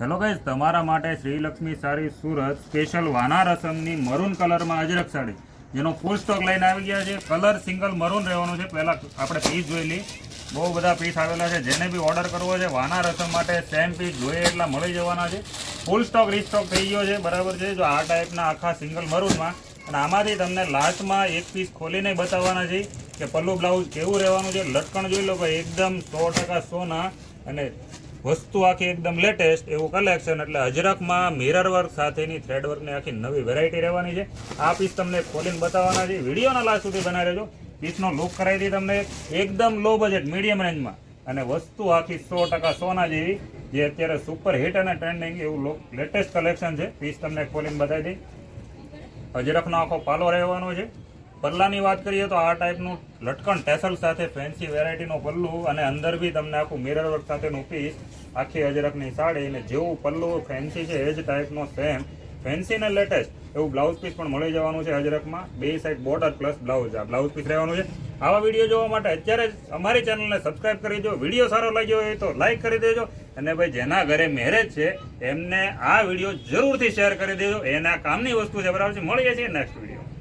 Hello guys તમારા માટે શ્રીલક્ષ્મી sari Surat special વાના રસમની મરૂન કલરમાં અજરક સાડી જેનો ફૂલ સ્ટોક લઈને આવી ગયા છે. કલર સિંગલ મરૂન રહેવાનું છે. પહેલાં આપણે પીસ જોઈ લઈએ. બહુ બધા પીસ આવેલા છે. જેને બી ઓર્ડર કરવો છે વાના રસમ માટે સેમ પીસ જોઈએ એટલા મળી જવાના છે. ફૂલ સ્ટોક રીસ્ટોક થઈ ગયો છે. બરાબર છે. જો આ ટાઈપના આખા સિંગલ મરૂનમાં અને આમાંથી તમને લાસ્ટમાં એક પીસ ખોલીને બતાવવાના છે કે પલ્લુ બ્લાઉઝ કેવું રહેવાનું છે. લટકણ જોઈ લો એકદમ સો ટકા સોના અને વસ્તુ આખી એકદમ લેટેસ્ટ એવું કલેક્શન એટલે અજરકમાં મિરર વર્ક સાથેની થ્રેડ વર્કની આખી નવી વેરાયટી રહેવાની છે. આ પીસ તમને ખોલીને બતાવવાના છે. વિડીયોના લાસ્ટ સુધી બનાવી રહેજો. પીસનો લુક કરાવી દઈએ તમને એકદમ લો બજેટ મીડિયમ રેન્જમાં અને વસ્તુ આખી સો ટકા સોના જેવી, જે અત્યારે સુપર હિટ અને ટ્રેન્ડિંગ એવું લેટેસ્ટ કલેક્શન છે. પીસ તમને ખોલીને બતાવી દઈ અજરકનો આખો પાલો રહેવાનો છે. પલ્લાની વાત કરીએ તો આ ટાઈપનું લટકણ ટેસલ સાથે ફેન્સી વેરાયટીનું પલ્લું અને અંદર બી તમને આખું મિરર વર્ક સાથેનું પીસ આખી અજરકની સાડી અને જેવું પલ્લુ ફેન્સી છે, એ જ ટાઈપનો સેમ ફેન્સી ને લેટેસ્ટ એવું બ્લાઉઝ પીસ પણ મળી જવાનું છે અજરકમાં. બે સાઈડ બોર્ડર પ્લસ બ્લાઉઝ આ બ્લાઉઝ પીસ રહેવાનું છે. આવા વીડિયો જોવા માટે અત્યારે જ અમારી ચેનલને સબસ્ક્રાઇબ કરી દો વીડિયો સારો લાગ્યો હોય તો લાઈક કરી દેજો. અને ભાઈ જેના ઘરે મેરેજ છે, એમને આ વીડિયો જરૂરથી શેર કરી દેજો. એના કામની વસ્તુ છે. બરાબર છે? મળીએ છીએ નેક્સ્ટ વીડિયો